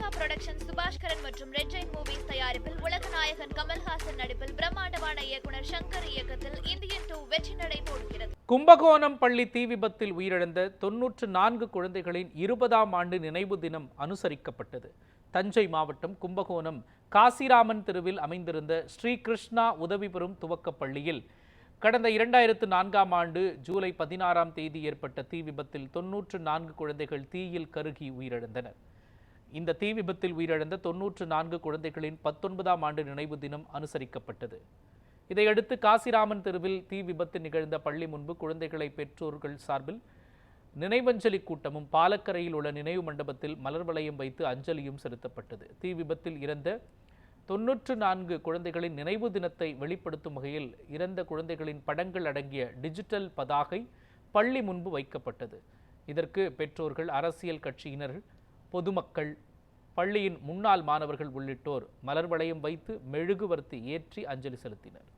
Lyca production Subaskaran மற்றும் red Jain movies தயாரிப்பில் உலக நாயகன் கமல்ஹாசன் நடிப்பில் பிரம்மாண்டமான இயக்குனர் சங்கர் இயக்கத்தில் இந்தியன் டூ வெற்றி நடை போடுகிறது. கும்பகோணம் பள்ளி தீ விபத்தில் உயிரிழந்த தொன்னூற்று நான்கு குழந்தைகளின் இருபதாம் ஆண்டு நினைவு தினம் அனுசரிக்கப்பட்டது. தஞ்சை மாவட்டம் கும்பகோணம் காசிராமன் தெருவில் அமைந்திருந்த ஸ்ரீ கிருஷ்ணா உதவி பெறும் துவக்கப் பள்ளியில் கடந்த இரண்டாயிரத்து நான்காம் ஆண்டு ஜூலை பதினாறாம் தேதி ஏற்பட்ட தீ விபத்தில் தொன்னூற்று நான்கு குழந்தைகள் தீயில் கருகி உயிரிழந்தனர். இந்த தீ விபத்தில் உயிரிழந்த தொன்னூற்று நான்கு குழந்தைகளின் பத்தொன்பதாம் ஆண்டு நினைவு தினம் அனுசரிக்கப்பட்டது. இதையடுத்து காசிராமன் தெருவில் தீ விபத்து நிகழ்ந்த பள்ளி முன்பு குழந்தைகளை பெற்றோர்கள் சார்பில் நினைவஞ்சலி கூட்டமும் பாலக்கரையில் உள்ள நினைவு மண்டபத்தில் மலர் வளையம் வைத்து அஞ்சலியும் செலுத்தப்பட்டது. தீ விபத்தில் இறந்த தொன்னூற்று நான்கு குழந்தைகளின் நினைவு தினத்தை வெளிப்படுத்தும் வகையில் இறந்த குழந்தைகளின் படங்கள் அடங்கிய டிஜிட்டல் பதாகை பள்ளி முன்பு வைக்கப்பட்டது. இதற்கு பெற்றோர்கள் அரசியல் கட்சியினர்கள் பொதுமக்கள் பள்ளியின் முன்னாள் மாணவர்கள் உள்ளிட்டோர் மலர் வளையம் வைத்து மெழுகுவர்த்தி ஏற்றி அஞ்சலி செலுத்தினர்.